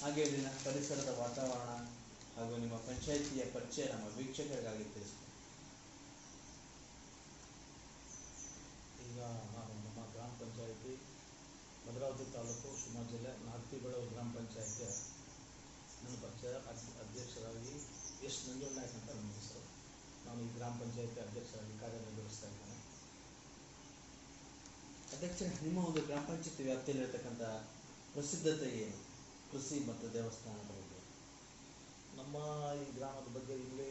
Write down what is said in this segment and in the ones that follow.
ಹಾಗೆ ಇಲ್ಲಿನ ಪರಿಸರದ ವಾತಾವರಣ ಹಾಗೂ ನಿಮ್ಮ ಪಂಚಾಯಿತಿಯ ಪರಿಚಯ ನಮ್ಮ ವೀಕ್ಷಕರಿಗಾಗಿ ತಿಳಿಸಿ ಈಗ ನಾನು ನಮ್ಮ ಗ್ರಾಮ ಪಂಚಾಯಿತಿ, ಭದ್ರಾವತಿ ತಾಲೂಕು, ಶಿವಮೊಗ್ಗ ಜಿಲ್ಲೆ ನಾಗ್ತಿಬೆಳವು ಗ್ರಾಮ ಪಂಚಾಯತ್ ನನ್ನ ಪಕ್ಷದ ಅಧ್ಯಕ್ಷರಾಗಿ ಎಸ್ ಆಯ್ತು ಅಂತ ನನ್ನ ಹೆಸರು ನಾನು ಈ ಗ್ರಾಮ ಪಂಚಾಯಿತಿ ಅಧ್ಯಕ್ಷರಾಗಿ ಕಾರ್ಯನಿರ್ವಹಿಸ್ತಾ ಇದ್ದೇನೆ. ಅಧ್ಯಕ್ಷ ನಿಮ್ಮ ಒಂದು ಗ್ರಾಮ ಪಂಚಾಯತಿ ವ್ಯಾಪ್ತಿಯಲ್ಲಿರ್ತಕ್ಕಂಥ ಪ್ರಸಿದ್ಧತೆ ಏನು? ಕೃಷಿ ಮತ್ತು ದೇವಸ್ಥಾನದ ಬಗ್ಗೆ. ನಮ್ಮ ಈ ಗ್ರಾಮದ ಬಗ್ಗೆ ಇಲ್ಲಿ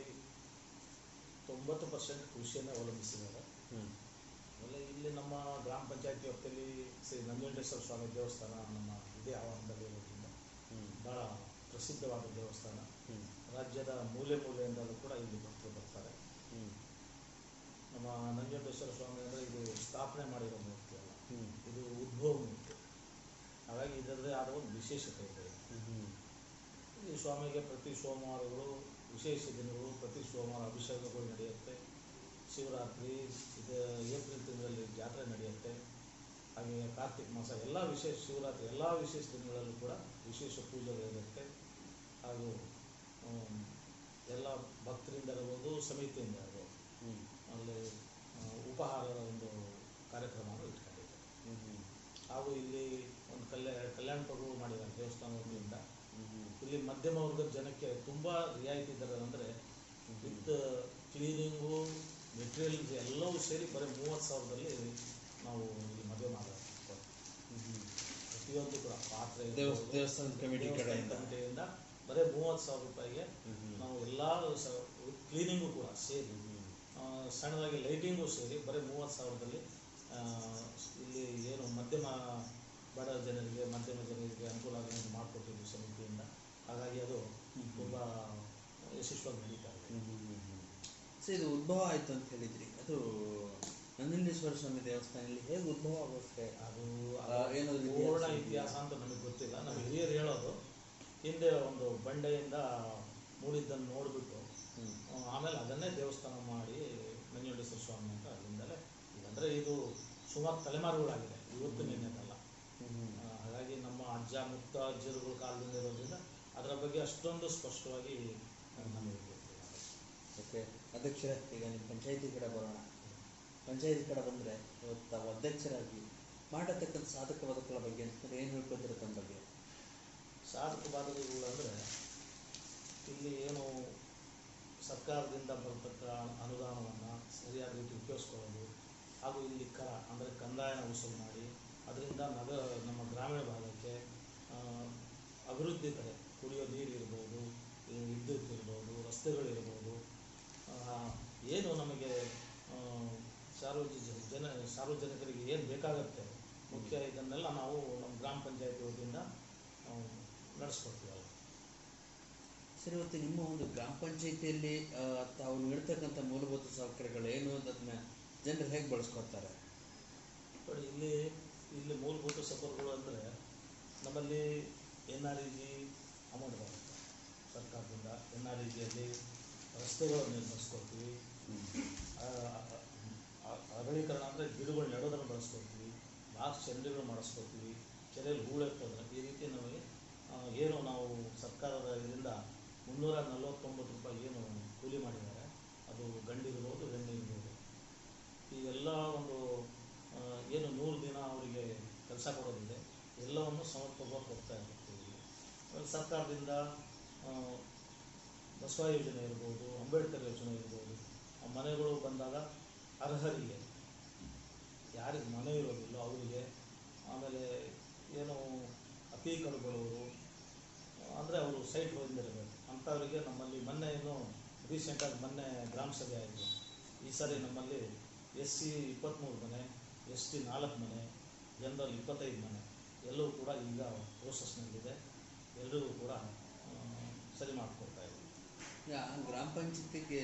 ತೊಂಬತ್ತು ಪರ್ಸೆಂಟ್ ಕೃಷಿಯನ್ನು ಅವಲಂಬಿಸಿದ್ದಾರೆ. ಆಮೇಲೆ ಇಲ್ಲಿ ನಮ್ಮ ಗ್ರಾಮ ಪಂಚಾಯತಿ ವ್ಯಾಪ್ತಿಯಲ್ಲಿ ಶ್ರೀ ನಂಜುಂಡೇಶ್ವರ ಸ್ವಾಮಿ ದೇವಸ್ಥಾನ ನಮ್ಮ ಇದೇ ಆವರಣದಲ್ಲಿ ಇರೋದ್ರಿಂದ ಭಾಳ ಪ್ರಸಿದ್ಧವಾದ ದೇವಸ್ಥಾನ. ರಾಜ್ಯದ ಮೂಲೆ ಮೂಲೆಯಿಂದಲೂ ಕೂಡ ಇಲ್ಲಿ ಭಕ್ತರು ಬರ್ತಾರೆ. ನಮ್ಮ ನಂಜುಂಡೇಶ್ವರ ಸ್ವಾಮಿ ಅಂದರೆ ಇದು ಸ್ಥಾಪನೆ ಮಾಡಿರೋ ಮೂರ್ತಿ ಅಲ್ಲ. ಇದು ಉದ್ಭವ ಮೂರ್ತಿ. ಹಾಗಾಗಿ ಇದರದೇ ಆದ ಒಂದು ವಿಶೇಷತೆ ಇದೆ. ಈ ಸ್ವಾಮಿಗೆ ಪ್ರತಿ ಸೋಮವಾರಗಳು ವಿಶೇಷ ದಿನಗಳು ಪ್ರತಿ ಸೋಮವಾರ ಅಭಿಷೇಕಗಳು ನಡೆಯುತ್ತೆ. ಶಿವರಾತ್ರಿ ಇದು ಏಪ್ರಿಲ್ ತಿಂಗಳಲ್ಲಿ ಜಾತ್ರೆ ನಡೆಯುತ್ತೆ. ಹಾಗೆ ಕಾರ್ತಿಕ ಮಾಸ ಎಲ್ಲ ವಿಶೇಷ ಶಿವರಾತ್ರಿ ಎಲ್ಲ ವಿಶೇಷ ದಿನಗಳಲ್ಲೂ ಕೂಡ ವಿಶೇಷ ಪೂಜೆಗಳಿರುತ್ತೆ ಹಾಗೂ ಎಲ್ಲ ಭಕ್ತರಿಂದ ಇರ್ಬೋದು ಸಮಿತಿಯಿಂದ ಇರ್ಬೋದು. ಅಲ್ಲಿ ಉಪಹಾರದ ಒಂದು ಕಾರ್ಯಕ್ರಮವನ್ನು ಇಟ್ಕೊಂಡಿದ್ದೆ ಹಾಗೂ ಇಲ್ಲಿ ಒಂದು ಕಲ್ಯಾಣ ಕಲ್ಯಾಣಪುರಗಳು ಮಾಡಿದ್ದಾರೆ ದೇವಸ್ಥಾನ ವತಿಯಿಂದ ಇಲ್ಲಿ ಮಧ್ಯಮ ವರ್ಗದ ಜನಕ್ಕೆ ತುಂಬ ರಿಯಾಯಿತಿ ದರ ಅಂದರೆ ವಿತ್ ಕ್ಲೀನಿಂಗು ಮೆಟೀರಿಯಲ್ಸ್ ಎಲ್ಲವೂ ಸೇರಿ ಬರೀ ಮೂವತ್ತು ಸಾವಿರದಲ್ಲಿ ನಾವು ಇಲ್ಲಿ ಮದುವೆ ಮಾಡಬೇಕು. ಪ್ರತಿಯೊಂದು ಕೂಡ ಪಾತ್ರೆ ದೇವಸ್ಥಾನದ ದೇವಸ್ಥಾನ. ಕಮಿಟಿಯಿಂದ ಬರೀ ಮೂವತ್ತು ಸಾವಿರ ರೂಪಾಯಿಗೆ ನಾವು ಎಲ್ಲ ಕ್ಲೀನಿಂಗು ಕೂಡ ಸೇರಿ ಆ, ಸಣ್ಣದಾಗಿ ಲೈಟಿಂಗು ಸೇರಿ ಬರೀ ಮೂವತ್ತು ಸಾವಿರದಲ್ಲಿ ಇಲ್ಲಿ ಏನು ಮಧ್ಯಮ ಬಡ ಜನರಿಗೆ ಮಧ್ಯಮ ಜನರಿಗೆ ಅನುಕೂಲ ಆಗುವಂತೆ ಮಾಡಿಕೊಟ್ಟಿದ್ವಿ ಸಮಿತಿಯಿಂದ. ಹಾಗಾಗಿ ಅದು ತುಂಬ ಯಶಸ್ವಾಗಿ ನಡೀತಾ ಇದೆ. ಸೊ ಇದು ಉದ್ಭವ ಆಯಿತು ಅಂತ ಹೇಳಿದ್ರಿ. ಅದು ನಂಜುಂಡೇಶ್ವರ ಸ್ವಾಮಿ ದೇವಸ್ಥಾನದಲ್ಲಿ ಹೇಗೆ ಉದ್ಭವ ಆಗುತ್ತೆ? ಅದು ಏನು ಏನಾದ್ರು ಪೂರ್ಣ ಇತಿಹಾಸ. ಇತಿಹಾಸ ಅಂತ ನಮಗೆ ಗೊತ್ತಿಲ್ಲ. ನಮ್ಮ ಹಿರಿಯರು ಹೇಳೋದು ಹಿಂದೆ ಒಂದು ಬಂಡೆಯಿಂದ ಮೂಡಿದ್ದನ್ನು ನೋಡಿಬಿಟ್ಟು ಆಮೇಲೆ ಅದನ್ನೇ ದೇವಸ್ಥಾನ ಮಾಡಿ ನಂಜುಂಡೇಶ್ವರ ಸ್ವಾಮಿ ಅಂತ ಅಲ್ಲಿಂದಲೇ ಅಂದರೆ ಇದು ಸುಮಾರು ತಲೆಮಾರುಗಳಾಗಿದೆ ಇವತ್ತು ನಿನ್ನೆದಲ್ಲ ಹಾಗಾಗಿ ನಮ್ಮ ಅಜ್ಜ ಮುತ್ತ ಅಜ್ಜರುಗಳ ಕಾಲದಿಂದ ಇರೋದ್ರಿಂದ ಅದರ ಬಗ್ಗೆ ಅಷ್ಟೊಂದು ಸ್ಪಷ್ಟವಾಗಿ ನಮಗೆ ಓಕೆ ಅಧ್ಯಕ್ಷರ ಈಗ ನಿಮ್ಮ ಪಂಚಾಯತಿ ಕಡೆ ಬರೋಣ. ಪಂಚಾಯತಿ ಕಡೆ ಬಂದರೆ ಇವತ್ತು ತಾವು ಅಧ್ಯಕ್ಷರಾಗಿ ಮಾಡತಕ್ಕಂಥ ಸಾಧಕ ಬದುಕುಗಳ ಬಗ್ಗೆ ಅಂತಂದ್ರೆ ಏನು ಹೇಳ್ಕೊತಿರೋ ತಮ್ಮ ಬಗ್ಗೆ? ಸಾಧಕ ಬಾಧಕಗಳು ಅಂದರೆ ಇಲ್ಲಿ ಏನು ಸರ್ಕಾರದಿಂದ ಬರತಕ್ಕ ಅನುದಾನವನ್ನು ಸರಿಯಾದ ರೀತಿ ಉಪಯೋಗಿಸ್ಕೊಳ್ಳೋದು, ಹಾಗೂ ಇಲ್ಲಿ ಕರ ಅಂದರೆ ಕಂದಾಯನ ವಸೂಲು ಮಾಡಿ, ಅದರಿಂದ ನಗರ ನಮ್ಮ ಗ್ರಾಮೀಣ ಭಾಗಕ್ಕೆ ಅಭಿವೃದ್ಧಿ ಕಡೆ ಕುಡಿಯೋ ನೀರು ಇರ್ಬೋದು ವಿದ್ಯುತ್ ಇರ್ಬೋದು, ರಸ್ತೆಗಳಿರ್ಬೋದು ಏನು ನಮಗೆ ಸಾರ್ವಜನಿಕ ಜನ, ಸಾರ್ವಜನಿಕರಿಗೆ ಏನು ಬೇಕಾಗತ್ತೆ, ಮುಖ್ಯ ಇದನ್ನೆಲ್ಲ ನಾವು ನಮ್ಮ ಗ್ರಾಮ ಪಂಚಾಯತಿ ವತಿಯಿಂದ ನಡೆಸ್ಕೊಡ್ತೀವಲ್ಲ ಸರಿ ಇವತ್ತು ನಿಮ್ಮ ಒಂದು ಗ್ರಾಮ ಪಂಚಾಯಿತಿಯಲ್ಲಿ ತಾವು ನೀಡ್ತಕ್ಕಂಥ ಮೂಲಭೂತ ಸೌಕರ್ಯಗಳು ಏನು ಅದನ್ನ ಜನರು ಹೇಗೆ ಬಳಸ್ಕೊತಾರೆ ನೋಡಿ ಇಲ್ಲಿ ಇಲ್ಲಿ ಮೂಲಭೂತ ಸೌಕರ್ಯಗಳು ಅಂದರೆ ನಮ್ಮಲ್ಲಿ N R E G amount ಬರುತ್ತೆ. ಸರ್ಕಾರದಿಂದ ಎನ್ ಆರ್ ಇ ಜಿಯಲ್ಲಿ ರಸ್ತೆಗಳನ್ನು ನಿರ್ಮಿಸ್ಕೊಡ್ತೀವಿ. ಅರಳೀಕರಣ ಅಂದರೆ ಗಿಡಗಳು ನೆಡೋದನ್ನು ಬಳಸ್ಕೊಡ್ತೀವಿ. ನಾಲ್ಕು ಚರಂಡಿಗಳು ಮಾಡಿಸ್ಕೊಡ್ತೀವಿ. ಕೆರೆಯಲ್ಲಿ ಹೂಳೆತ್ತೋದ್ರೆ ಈ ರೀತಿ ನಮಗೆ ಏನು ನಾವು ಸರ್ಕಾರದ ಇದರಿಂದ ಮುನ್ನೂರ ನಲವತ್ತೊಂಬತ್ತು ರೂಪಾಯಿ ಏನು ಕೂಲಿ ಮಾಡಿದ್ದಾರೆ. ಅದು ಗಂಡಿರ್ಬೋದು, ಹೆಣ್ಣಿರ್ಬೋದು. ಈ ಎಲ್ಲ ಒಂದು ಏನು ನೂರು ದಿನ ಅವರಿಗೆ ಕೆಲಸ ಕೊಡೋದಿದೆ. ಎಲ್ಲವನ್ನು ಸಮರ್ಪಕವಾಗಿ ಕೊಡ್ತಾ ಇರ್ತೀವಿ ಸರ್ಕಾರದಿಂದ ಬಸವ ಯೋಜನೆ ಇರ್ಬೋದು, ಅಂಬೇಡ್ಕರ್ ಯೋಜನೆ ಇರ್ಬೋದು, ಆ ಮನೆಗಳು ಬಂದಾಗ ಅರ್ಹರಿಗೆ, ಯಾರಿಗೆ ಮನೆ ಇರೋದಿಲ್ಲ, ಅವರಿಗೆ, ಆಮೇಲೆ ಏನು ಅತಿ ಕಡುಬಡವರು ಅಂದರೆ ಅವರು ಸೈಟ್ ಹೊಂದಿರಬೇಕು ಅಂಥವರಿಗೆ ನಮ್ಮಲ್ಲಿ ಮೊನ್ನೆ ಏನು ರೀಸೆಂಟಾಗಿ ಮೊನ್ನೆ ಗ್ರಾಮ ಸಭೆ ಆಯಿತು. ಈ ಸಾರಿ ನಮ್ಮಲ್ಲಿ ಎಸ್ ಸಿ ಇಪ್ಪತ್ತ್ಮೂರು ಮನೆ, ಎಸ್ ಟಿ ನಾಲ್ಕು ಮನೆ, ಜನರಲ್ ಇಪ್ಪತ್ತೈದು ಮನೆ. ಎಲ್ಲವೂ ಕೂಡ ಈಗ ಪ್ರೋಸೆಸ್ನಲ್ಲಿದೆ ಎಲ್ಲರಿಗೂ ಕೂಡ ಸರಿ ಮಾಡಿಕೊಡ್ತಾ ಇದ್ದೀವಿ ಗ್ರಾಮ ಪಂಚಾಯತಿಗೆ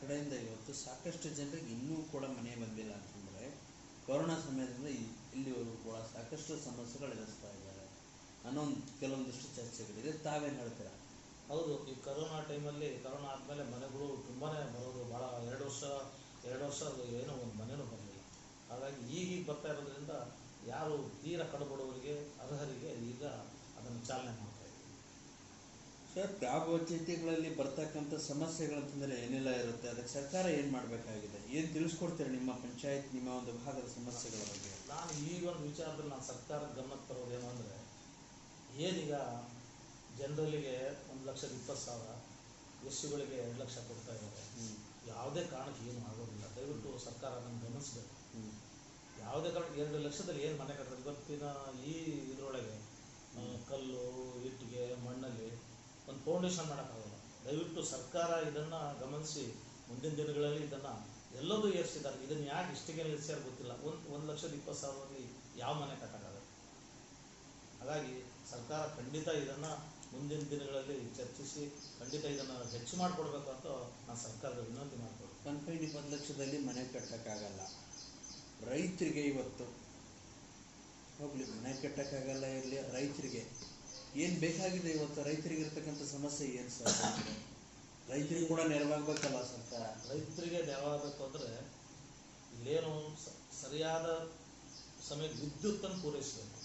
ಕಡೆಯಿಂದ ಇವತ್ತು ಸಾಕಷ್ಟು ಜನರಿಗೆ ಇನ್ನೂ ಕೂಡ ಮನೆ ಬಂದಿಲ್ಲ ಅಂತಂದರೆ, ಕೊರೋನಾ ಸಮಯದಿಂದ ಇಲ್ಲಿವರೆಗೂ ಕೂಡ ಸಾಕಷ್ಟು ಸಮಸ್ಯೆಗಳು ಎದುರಿಸ್ತಾ ಇದ್ದಾರೆ ಅನ್ನೋ ಒಂದು ಕೆಲವೊಂದಿಷ್ಟು ಚರ್ಚೆಗಳಿದೆ ತಾವೇನು ಹೇಳ್ತೀರಾ? ಹೌದು ಈ ಕರೋನಾ ಟೈಮಲ್ಲಿ ಕರೋನಾ ಆದಮೇಲೆ ಮನೆಗಳು ತುಂಬಾ ಬರೋದು ಭಾಳ ಎರಡು ವರ್ಷ ಎರಡು ವರ್ಷ ಅದು ಏನೋ ಒಂದು ಮನೆನೂ ಬರಲಿಲ್ಲ. ಹಾಗಾಗಿ ಈಗೀಗ ಬರ್ತಾ ಇರೋದ್ರಿಂದ ಯಾರು ತೀರ ಕಡುಬಡವರಿಗೆ ಅರ್ಹರಿಗೆ ಈಗ ಅದನ್ನು ಚಾಲನೆ ಮಾಡ್ತಾ ಇದ್ದೀವಿ ಸರ್ ಯಾವ ಚಿಂತೆಗಳಲ್ಲಿ ಬರ್ತಕ್ಕಂಥ ಸಮಸ್ಯೆಗಳಂತಂದ್ರೆ ಏನೆಲ್ಲ ಇರುತ್ತೆ? ಅದಕ್ಕೆ ಸರ್ಕಾರ ಏನು ಮಾಡಬೇಕಾಗಿದೆ? ಏನು ತಿಳಿಸ್ಕೊಡ್ತೀರಿ ನಿಮ್ಮ ಪಂಚಾಯತ್ ನಿಮ್ಮ ಒಂದು ಭಾಗದ ಸಮಸ್ಯೆಗಳ ಬಗ್ಗೆ? ನಾನು ಈ ಒಂದು ವಿಚಾರದಲ್ಲಿ ನಾನು ಸರ್ಕಾರದ ಗಮನಕ್ಕೆ ತರೋದೇನು ಅಂದರೆ ಏನೀಗ ಜನರಲ್ಲಿಗೆ ಒಂದು ಲಕ್ಷದ ಇಪ್ಪತ್ತು ಸಾವಿರ ಎಸ್ ಸಿಗಳಿಗೆ ಎರಡು ಲಕ್ಷ ಕೊಡ್ತಾ ಇದ್ದಾರೆ. ಯಾವುದೇ ಕಾರಣಕ್ಕೆ ಏನು ಆಗೋದಿಲ್ಲ. ದಯವಿಟ್ಟು ಸರ್ಕಾರ ಅದನ್ನು ಗಮನಿಸಬೇಕು. ಯಾವುದೇ ಕಾರಣಕ್ಕೆ ಎರಡು ಲಕ್ಷದಲ್ಲಿ ಏನು ಮನೆ ಕಟ್ಟೋದು ಇವತ್ತಿನ ಈ ಇದರೊಳಗೆ ಕಲ್ಲು ಇಟ್ಟಿಗೆ ಮಣ್ಣಲ್ಲಿ ಒಂದು ಫೌಂಡೇಶನ್ ಮಾಡೋಕ್ಕಾಗಲ್ಲ. ದಯವಿಟ್ಟು ಸರ್ಕಾರ ಇದನ್ನು ಗಮನಿಸಿ ಮುಂದಿನ ದಿನಗಳಲ್ಲಿ ಇದನ್ನು ಎಲ್ಲದೂ ಏರಿಸಿದ್ದಾರೆ. ಇದನ್ನು ಯಾಕೆ ಇಷ್ಟಿಗೆ ನಿಲ್ಲಿಸ್ಯಾರ ಗೊತ್ತಿಲ್ಲ. ಒಂದು ಒಂದು ಲಕ್ಷದ ಇಪ್ಪತ್ತು ಸಾವಿರದಲ್ಲಿ ಯಾವ ಮನೆ ಕಟ್ಟಕ್ಕಾಗಲ್ಲ. ಹಾಗಾಗಿ ಸರ್ಕಾರ ಖಂಡಿತ ಇದನ್ನು ಮುಂದಿನ ದಿನಗಳಲ್ಲಿ ಚರ್ಚಿಸಿ ಖಂಡಿತ ಇದನ್ನು ಹೆಚ್ಚು ಮಾಡಿಕೊಡ್ಬೇಕು ಅಂತ ನಾನು ಸರ್ಕಾರದ ವಿನಂತಿ ಮಾಡ್ಕೊಡ್ತೀನಿ. ಪಾಯಿಂಟ್ ಇಪ್ಪತ್ತು ಲಕ್ಷದಲ್ಲಿ ಮನೆ ಕಟ್ಟಕ್ಕಾಗಲ್ಲ. ರೈತರಿಗೆ ಇವತ್ತು ಹೋಗಲಿ ಮನೆ ಕಟ್ಟಕ್ಕಾಗಲ್ಲ ಇರಲಿ ರೈತರಿಗೆ. ಏನು ಬೇಕಾಗಿದೆ ಇವತ್ತು? ರೈತರಿಗೆ ಇರ್ತಕ್ಕಂಥ ಸಮಸ್ಯೆ ಏನು ಸರ್? ರೈತರಿಗೆ ಕೂಡ ನೆರವಾಗಬೇಕಲ್ಲ ಸರ್ಕಾರ? ರೈತರಿಗೆ ನೆರವಾಗಬೇಕು ಅಂದರೆ ಇಲ್ಲೇನು ಸರಿಯಾದ ಸಮಯಕ್ಕೆ ವಿದ್ಯುತ್ತನ್ನು ಪೂರೈಸಬೇಕು.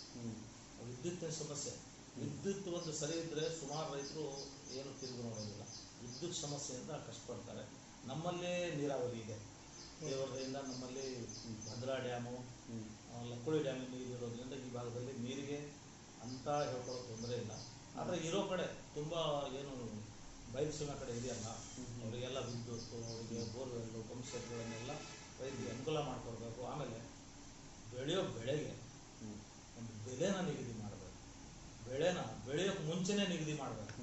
ವಿದ್ಯುತ್ತಿನ ಸಮಸ್ಯೆ. ವಿದ್ಯುತ್ ಒಂದು ಸರಿ ಇದ್ದರೆ ಸುಮಾರು ರೈತರು ಏನು ತಿರುಗಿ ನೋಡೋದಿಲ್ಲ. ವಿದ್ಯುತ್ ಸಮಸ್ಯೆಯಿಂದ ಕಷ್ಟಪಡ್ತಾರೆ. ನಮ್ಮಲ್ಲೇ ನೀರಾವರಿ ಇದೆ. ದೇವರದಿಂದ ನಮ್ಮಲ್ಲಿ ಭದ್ರಾ ಡ್ಯಾಮು ಲಕ್ಕೋಳಿ ಡ್ಯಾಮಿನ ನೀರು ಇರೋದ್ರಿಂದ ಈ ಭಾಗದಲ್ಲಿ ನೀರಿಗೆ ಅಂತ ಹೇಳ್ಕೊಳ್ಳೋ ತೊಂದರೆ ಇಲ್ಲ. ಆದರೆ ಇರೋ ಕಡೆ ತುಂಬ ಏನು ಬಯಲುಸೀಮೆ ಕಡೆ ಇದೆಯಲ್ಲ. ಅವರಿಗೆಲ್ಲ ವಿದ್ಯುತ್ ಅವರಿಗೆ ಬೋರ್ವೆಲ್ಲು ಪಂಪ್ಸೆಟ್ಗಳನ್ನೆಲ್ಲ ರೈತರಿಗೆ ಅನುಕೂಲ ಮಾಡಿಕೊಡ್ಬೇಕು. ಆಮೇಲೆ ಬೆಳೆಯೋ ಬೆಳೆಗೆ ಹ್ಮ್. ಒಂದು ಬೆಲೆನ ನಿಗದಿ ಮಾಡಬೇಕು ಬೆಳೆನ ಮುಂಚೆನೆ ನಿಗದಿ ಮಾಡಬೇಕು.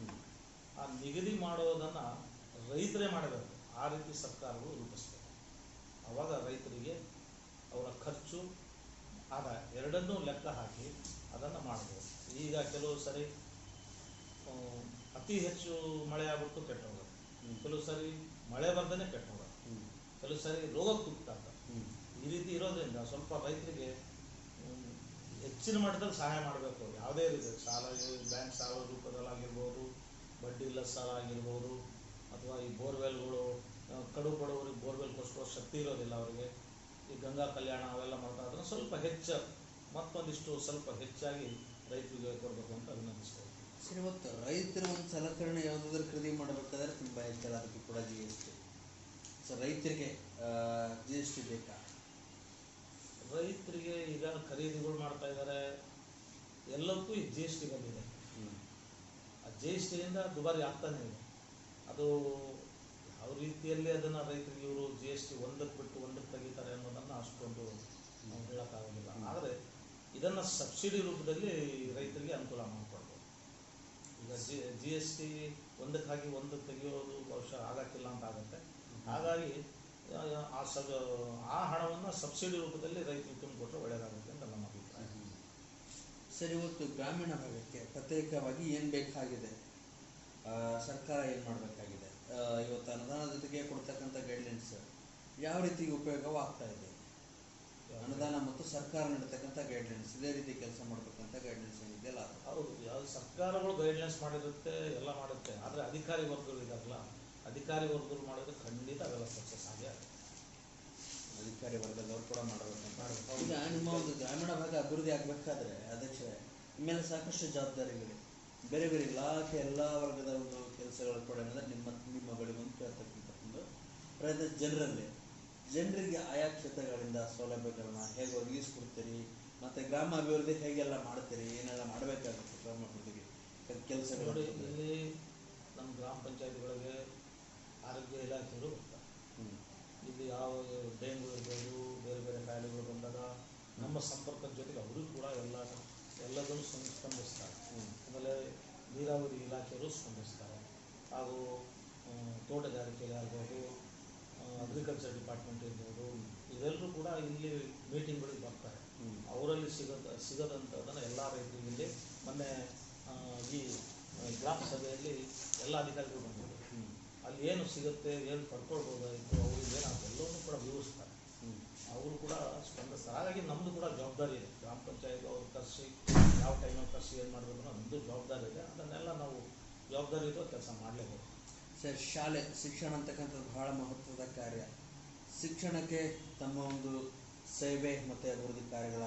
ಆ ನಿಗದಿ ಮಾಡೋದನ್ನು ರೈತರೇ ಮಾಡಬೇಕು ಆ ರೀತಿ ಸರ್ಕಾರಗಳು ರೂಪಿಸ್ಬೇಕು ಆವಾಗ ರೈತರಿಗೆ ಅವರ ಖರ್ಚು ಆದಾಯ ಎರಡನ್ನೂ ಲೆಕ್ಕ ಹಾಕಿ ಅದನ್ನು ಮಾಡಬಹುದು ಈಗ ಕೆಲವು ಸರಿ ಅತಿ ಹೆಚ್ಚು ಮಳೆ ಆಗ್ಬಿಟ್ಟು ಕೆಟ್ಟೋಗುತ್ತೆ ಹ್ಮ್. ಕೆಲವು ಸರಿ ಮಳೆ ಬರ್ದೇ ಕೆಟ್ಟೋಗೋದು. ಕೆಲವು ಸರಿ ರೋಗ ತುತ್ತಾಗ್ತದೆ ಹ್ಮ್. ಈ ರೀತಿ ಇರೋದ್ರಿಂದ ಸ್ವಲ್ಪ ರೈತರಿಗೆ ಹೆಚ್ಚಿನ ಮಟ್ಟದಲ್ಲಿ ಸಹಾಯ ಮಾಡಬೇಕು ಯಾವುದೇ ರೀತಿ ಸಾಲ ಬ್ಯಾಂಕ್ ಸಾಲ ಬಡ್ಡಿ ಇಲ್ಲ ಸಾಲ ಆಗಿರ್ಬೋದು, ಅಥವಾ ಈ ಬೋರ್ವೆಲ್ಗಳು ಕಡು ಬಡವರಿಗೆ ಬೋರ್ವೆಲ್ ಕೊಡಿಸುವ ಶಕ್ತಿ ಇರೋದಿಲ್ಲ ಅವರಿಗೆ. ಈ ಗಂಗಾ ಕಲ್ಯಾಣ ಅವೆಲ್ಲ ಮಾಡ್ತಾ ಇದ್ರೆ ಸ್ವಲ್ಪ ಹೆಚ್ಚು, ಮತ್ತೊಂದಿಷ್ಟು ಸ್ವಲ್ಪ ಹೆಚ್ಚಾಗಿ ರೈತರಿಗೆ ಕೊಡಬೇಕು ಅಂತ ವಿನಂತಿಸ್ಬೋದು ಸರಿ ಇವತ್ತು ರೈತರ ಒಂದು ಸಲಕರಣೆ ಯಾವುದಾದ್ರೂ ಖರೀದಿ ಮಾಡಬೇಕಾದ್ರೆ ತುಂಬ ಹೆಚ್ಚಳ ಅದಕ್ಕೆ ಕೂಡ ಜಿ ಎಸ್ ಟಿ ಸೊ ರೈತರಿಗೆ ಜಿ ಎಸ್ ಟಿ ಬೇಕಾ? ರೈತರಿಗೆ ಈಗ ಖರೀದಿಗಳು ಮಾಡ್ತಾ ಇದ್ದಾರೆ ಎಲ್ಲಕ್ಕೂ ಈ ಜಿ ಎಸ್ ಟಿ ಬಂದಿದೆ. ಆ ಜಿ ಎಸ್ ಟಿಯಿಂದ ದುಬಾರಿ ಆಗ್ತಾನೆ ಇದೆ. ಅದು ಯಾವ ರೀತಿಯಲ್ಲಿ ಅದನ್ನು ರೈತರಿಗೆ ಇವರು ಜಿ ಎಸ್ ಟಿ ಒಂದಕ್ಕೆ ಬಿಟ್ಟು ಒಂದಕ್ಕೆ ತೆಗಿತಾರೆ ಅನ್ನೋದನ್ನು ಅಷ್ಟೊಂದು ನಾವು ಹೇಳೋಕ್ಕಾಗೋದಿಲ್ಲ. ಆದರೆ ಇದನ್ನು ಸಬ್ಸಿಡಿ ರೂಪದಲ್ಲಿ ರೈತರಿಗೆ ಅನುಕೂಲ ಮಾಡಿಕೊಡ್ಬೋದು ಈಗ ಜಿ ಜಿ ಎಸ್ ಟಿ ಒಂದಕ್ಕಾಗಿ ಒಂದಕ್ಕೆ ತೆಗೆಯೋದು ಬಹುಶಃ ಆಗಕ್ಕಿಲ್ಲ ಅಂತ ಆಗುತ್ತೆ. ಹಾಗಾಗಿ ಆ- ಆ ಸಬ್ ಆ ಹಣವನ್ನು ಸಬ್ಸಿಡಿ ರೂಪದಲ್ಲಿ ರೈತರಿಗೆ ತುಂಬಿಕೊಟ್ರೆ ಒಳ್ಳೆಯದಾಗುತ್ತೆ ಅಂತ ನಮ್ಮ ಅಭಿಪ್ರಾಯ. ಸರಿ ಇವತ್ತು ಗ್ರಾಮೀಣ ಭಾಗಕ್ಕೆ ಪ್ರತ್ಯೇಕವಾಗಿ ಏನು ಬೇಕಾಗಿದೆ? ಸರ್ಕಾರ ಏನು ಮಾಡಬೇಕಾಗಿದೆ? ಇವತ್ತು ಅನುದಾನದ ಜೊತೆಗೆ ಕೊಡ್ತಕ್ಕಂಥ ಗೈಡ್ಲೈನ್ಸ್ ಯಾವ ರೀತಿ ಉಪಯೋಗವಾಗ್ತಾ ಇದೆ? ಅನುದಾನ ಮತ್ತು ಸರ್ಕಾರ ನೀಡತಕ್ಕಂಥ ಗೈಡ್ಲೈನ್ಸ್ ಇದೇ ರೀತಿ ಕೆಲಸ ಮಾಡಬೇಕಂತ ಗೈಡ್ಲೈನ್ಸ್ ಏನಿದೆಯಲ್ಲ ಹೌದು ಯಾವುದು ಸರ್ಕಾರಗಳು ಗೈಡ್ಲೈನ್ಸ್ ಮಾಡಿರುತ್ತೆ ಎಲ್ಲ ಮಾಡುತ್ತೆ ಆದರೆ ಅಧಿಕಾರಿ ವರ್ಗಗಳು ಇದಾರಲ್ಲ ಅಧಿಕಾರಿ ವರ್ಗರು ಮಾಡೋದು ಖಂಡಿತ ಅವೆಲ್ಲ ಸಕ್ಸಸ್ ಆಗಿ ಆಗುತ್ತೆ. ಅಧಿಕಾರಿ ವರ್ಗದವ್ರು ಕೂಡ ಮಾಡ್ಬೇಕು. ಈಗ ನಿಮ್ಮ ಒಂದು ಗ್ರಾಮೀಣ ಭಾಗ ಅಭಿವೃದ್ಧಿ ಆಗಬೇಕಾದ್ರೆ ಅಧ್ಯಕ್ಷರೇ ಮೇಲೆ ಸಾಕಷ್ಟು ಜವಾಬ್ದಾರಿಗಳು ಬೇರೆ ಬೇರೆ ಇಲಾಖೆ ಎಲ್ಲ ವರ್ಗದ ಒಂದು ಕೆಲಸಗಳು ಕೂಡ ಏನಂದ್ರೆ ನಿಮ್ಮ ನಿಮ್ಮ ಬಳಿ ಒಂದು ಕೇಳ್ತಕ್ಕಂಥ ಒಂದು ಪ್ರಯತ್ನ ಜನರಲ್ಲಿ. ಜನರಿಗೆ ಆಯಾ ಕ್ಷೇತ್ರಗಳಿಂದ ಸೌಲಭ್ಯಗಳನ್ನ ಹೇಗೆ ಒದಗಿಸ್ಕೊಡ್ತೀರಿ ಮತ್ತು ಗ್ರಾಮ ಅಭಿವೃದ್ಧಿ ಹೇಗೆಲ್ಲ ಮಾಡ್ತೀರಿ ಏನೆಲ್ಲ ಮಾಡಬೇಕಾಗುತ್ತೆ ಗ್ರಾಮ ಅಭಿವೃದ್ಧಿಗೆ? ಕೆಲಸಗಳು ನೋಡಿ ಇಲ್ಲಿ ನಮ್ಮ ಗ್ರಾಮ ಪಂಚಾಯತ್ಗಳಿಗೆ ಆರೋಗ್ಯ ಇಲಾಖೆಯವರು ಬರ್ತಾರೆ. ಇಲ್ಲಿ ಯಾವ ಡೆಂಗು ಇರ್ಬೋದು, ಬೇರೆ ಬೇರೆ ಕಾಯಿಲೆಗಳು ಬಂದಾಗ ನಮ್ಮ ಸಂಪರ್ಕದ ಜೊತೆಗೆ ಅವರು ಕೂಡ ಎಲ್ಲ ಎಲ್ಲದನ್ನು ಸ್ಪಂದ- ಸ್ಪಂದಿಸ್ತಾರೆ. ಆಮೇಲೆ ನೀರಾವರಿ ಇಲಾಖೆಯವರು ಸ್ಪಂದಿಸ್ತಾರೆ. ಹಾಗೂ ತೋಟಗಾರಿಕೆ ಆಗ್ಬೋದು ಅಗ್ರಿಕಲ್ಚರ್ ಡಿಪಾರ್ಟ್ಮೆಂಟ್ ಇರ್ಬೋದು, ಇವೆಲ್ಲರೂ ಕೂಡ ಇಲ್ಲಿ ಮೀಟಿಂಗ್ಗಳಿಗೆ ಬರ್ತಾರೆ. ಅವರಲ್ಲಿ ಸಿಗದ, ಸಿಗದಂಥದ್ದನ್ನು ಎಲ್ಲ ರೈತರಿಗೆ ಇಲ್ಲಿ ಮೊನ್ನೆ ಈ ಗ್ರಾಮ ಸಭೆಯಲ್ಲಿ ಎಲ್ಲ ಅಧಿಕಾರಿಗಳು ಬಂದಿದ್ದರು ಅಲ್ಲಿ ಏನು ಸಿಗುತ್ತೆ ಏನು ಪಡ್ಕೊಳ್ಬೋದಾಯಿತು ಅವ್ರಿಗೆ ಏನಾಗುತ್ತೆ ಎಲ್ಲವನ್ನೂ ಕೂಡ ವಿವರಿಸ್ತಾರೆ. ಅವರು ಕೂಡ ಸ್ಪಂದಿಸ್ತಾರೆ ಹಾಗಾಗಿ ನಮ್ಮದು ಕೂಡ ಜವಾಬ್ದಾರಿ ಇದೆ. ಗ್ರಾಮ ಪಂಚಾಯತ್ ಅವ್ರು ಕರೆಸಿ ಯಾವ ಟೈಮಲ್ಲಿ ಕರೆಸಿ ಏನು ಮಾಡಬೇಕು ನಮ್ಮದು ಜವಾಬ್ದಾರಿ ಇದೆ. ಅದನ್ನೆಲ್ಲ ನಾವು ಜವಾಬ್ದಾರಿ ಇರುವ ಕೆಲಸ ಮಾಡಲೇಬೇಕು. ಸರ್ ಶಾಲೆ ಶಿಕ್ಷಣ ಅಂತಕ್ಕಂಥದ್ದು ಬಹಳ ಮಹತ್ವದ ಕಾರ್ಯ. ಶಿಕ್ಷಣಕ್ಕೆ ತಮ್ಮ ಒಂದು ಸೇವೆ ಮತ್ತು ಅಭಿವೃದ್ಧಿ ಕಾರ್ಯಗಳ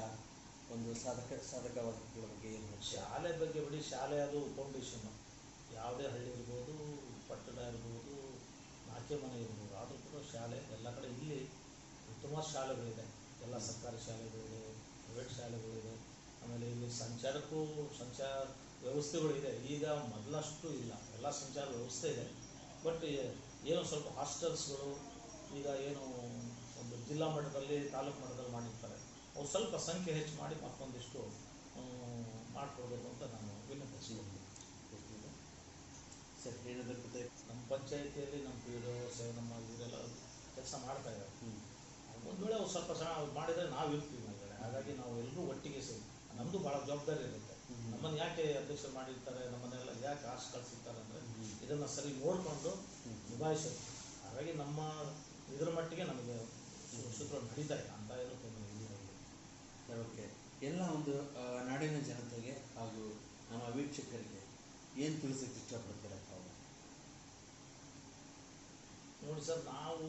ಒಂದು ಸಾಧಕ ಸಾಧಕವಾದ ಬಗ್ಗೆ ಏನು ಶಾಲೆ ಬಗ್ಗೆ ಬಿಡಿ ಶಾಲೆ ಅದು ಫೌಂಡೇಶನ್ ಯಾವುದೇ ಹಳ್ಳಿ ಇರ್ಬೋದು ಪಟ್ಟಣ ಇರ್ಬೋದು ಮನೆ ಇರ್ಬೋದು ಆದರೂ ಕೂಡ ಶಾಲೆ, ಎಲ್ಲ ಕಡೆ ಇಲ್ಲಿ ಉತ್ತಮ ಶಾಲೆಗಳಿದೆ. ಎಲ್ಲ ಸರ್ಕಾರಿ ಶಾಲೆಗಳಿದೆ ಪ್ರೈವೇಟ್ ಶಾಲೆಗಳಿದೆ. ಆಮೇಲೆ ಇಲ್ಲಿ ಸಂಚಾರಕ್ಕೂ ಸಂಚಾರ ವ್ಯವಸ್ಥೆಗಳಿದೆ. ಈಗ ಮೊದಲಷ್ಟು ಇಲ್ಲ. ಎಲ್ಲ ಸಂಚಾರ ವ್ಯವಸ್ಥೆ ಇದೆ. ಬಟ್ ಏನೋ ಸ್ವಲ್ಪ ಹಾಸ್ಟೆಲ್ಸ್ಗಳು, ಈಗ ಏನು ಒಂದು ಜಿಲ್ಲಾ ಮಟ್ಟದಲ್ಲಿ, ತಾಲೂಕು ಮಟ್ಟದಲ್ಲಿ ಮಾಡಿರ್ತಾರೆ. ಅವು ಸ್ವಲ್ಪ ಸಂಖ್ಯೆ ಹೆಚ್ಚು ಮಾಡಿ ಮತ್ತೊಂದಿಷ್ಟು ಮಾಡಿಕೊಡ್ಬೇಕು ಅಂತ ನಾನು ವಿನಂತಿಸಿದ್ದೀನಿ ಸರ್ ಹೇಳಿದ್ರೆ ಪಂಚಾಯಿತಿಯಲ್ಲಿ ನಮ್ಮ ಪಿ ಡಿ ನಮ್ಮ ಇವರೆಲ್ಲ ಕೆಲಸ ಮಾಡ್ತಾ ಇದ್ದಾರೆ ಒಂದು ವೇಳೆ ಅವ್ರು ಸ್ವಲ್ಪ ಸಣ್ಣ ಅವ್ರು ಮಾಡಿದರೆ ನಾವು ಇರ್ತೀವಿ ಮೇಲ್ಗಡೆ ಹಾಗಾಗಿ ನಾವು ಎಲ್ಲರೂ ಒಟ್ಟಿಗೆ ಸೇರಿ ನಮ್ಮದು ಭಾಳ ಜವಾಬ್ದಾರಿ ಇರುತ್ತೆ. ನಮ್ಮನ್ನು ಯಾಕೆ ಅಧ್ಯಕ್ಷರು ಮಾಡಿರ್ತಾರೆ, ನಮ್ಮನ್ನೆಲ್ಲ ಯಾಕೆ ಆಸ್ ಕಳಿಸಿರ್ತಾರೆ ಅಂದರೆ. ಇದನ್ನು ಸರಿ ನೋಡಿಕೊಂಡು. ನಿಭಾಯಿಸೋದು ಹಾಗಾಗಿ ನಮ್ಮ ಇದರ ಮಟ್ಟಿಗೆ ನಮಗೆ ಸೂತ್ರ ನಡೀತಾ ಇಲ್ಲ ಅಂತ ಏನು. ಓಕೆ ಎಲ್ಲ ಒಂದು ನಾಡಿನ ಜನತೆಗೆ ಹಾಗೂ ನಮ್ಮ ವೀಕ್ಷಕರಿಗೆ ಏನು ತಿಳಿಸಕ್ಕೆ ಇಷ್ಟಪಡ್ತೀರಾ ತಾವು ನೋಡಿ ಸರ್ ನಾವು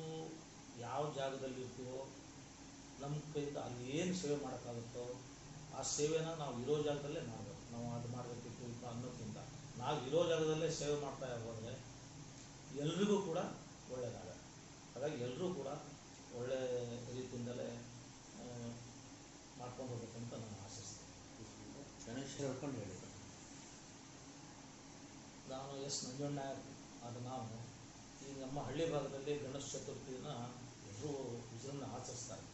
ಯಾವ ಜಾಗದಲ್ಲಿ ಇರ್ತೀವೋ ನಮ್ಮ ಕೈಯಿಂದ ಅಲ್ಲಿ ಏನು ಸೇವೆ ಮಾಡೋಕ್ಕಾಗುತ್ತೋ ಆ ಸೇವೆನ ನಾವು ಇರೋ ಜಾಗದಲ್ಲೇ ಮಾಡಬೇಕು ನಾವು ಅದು ಮಾಡಬೇಕಿತ್ತು ಅಂತ ಅನ್ನೋಕ್ಕಿಂತ ನಾವು ಇರೋ ಜಾಗದಲ್ಲೇ ಸೇವೆ ಮಾಡ್ತಾ ಹೋದರೆ ಎಲ್ರಿಗೂ ಕೂಡ ಒಳ್ಳೆಯದಾಗುತ್ತೆ ಹಾಗಾಗಿ ಎಲ್ಲರೂ ಕೂಡ ಒಳ್ಳೆ ರೀತಿಯಿಂದಲೇ ಮಾಡ್ಕೊಂಡು ಹೋಗ್ಬೇಕು ಅಂತ ನಾನು ಆಶಿಸ್ತೀನಿ. ಗಣೇಶ್ ಹೇಳ್ಕೊಂಡು ಹೇಳಿ. ನಾನು ಎಸ್ ನಂಜಣ್ಣ ಅದು ನಾನು ಈ ನಮ್ಮ ಹಳ್ಳಿ ಭಾಗದಲ್ಲಿ ಗಣೇಶ ಚತುರ್ಥಿನ ಎಲ್ಲರೂ ವಿಜೃಂಭಣೆ ಆಚರಿಸ್ತಾರೆ.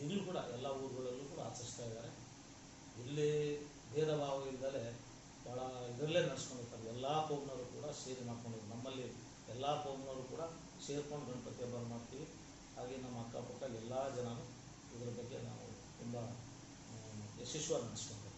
ಈಗಲೂ ಕೂಡ ಎಲ್ಲ ಊರುಗಳಲ್ಲೂ ಕೂಡ ಆಚರಿಸ್ತಾ ಇದ್ದಾರೆ. ಇಲ್ಲಿ ಭೇದ ಭಾವ ಇಲ್ಲದೆ ಭಾಳ ಇದರಲ್ಲೇ ನಡೆಸ್ಕೊಂಡಿರ್ತಾರೆ. ಎಲ್ಲ ಕೋಮ್ನವರು ಕೂಡ ಸೇರಿ ಮಾಡ್ಕೊಂಡಿದ್ರು ನಮ್ಮಲ್ಲಿ ಎಲ್ಲ ಕೋಮ್ನವರು ಕೂಡ ಸೇರ್ಕೊಂಡು ಗಣಪತಿ ಹಬ್ಬ ಮಾಡ್ತೀವಿ. ಹಾಗೆ ನಮ್ಮ ಅಕ್ಕಪಕ್ಕ ಎಲ್ಲ ಜನರು ಇದರ ಬಗ್ಗೆ ನಾವು ತುಂಬ ಯಶಸ್ವಿಯಾಗಿ ನಡೆಸ್ಕೊಂಡು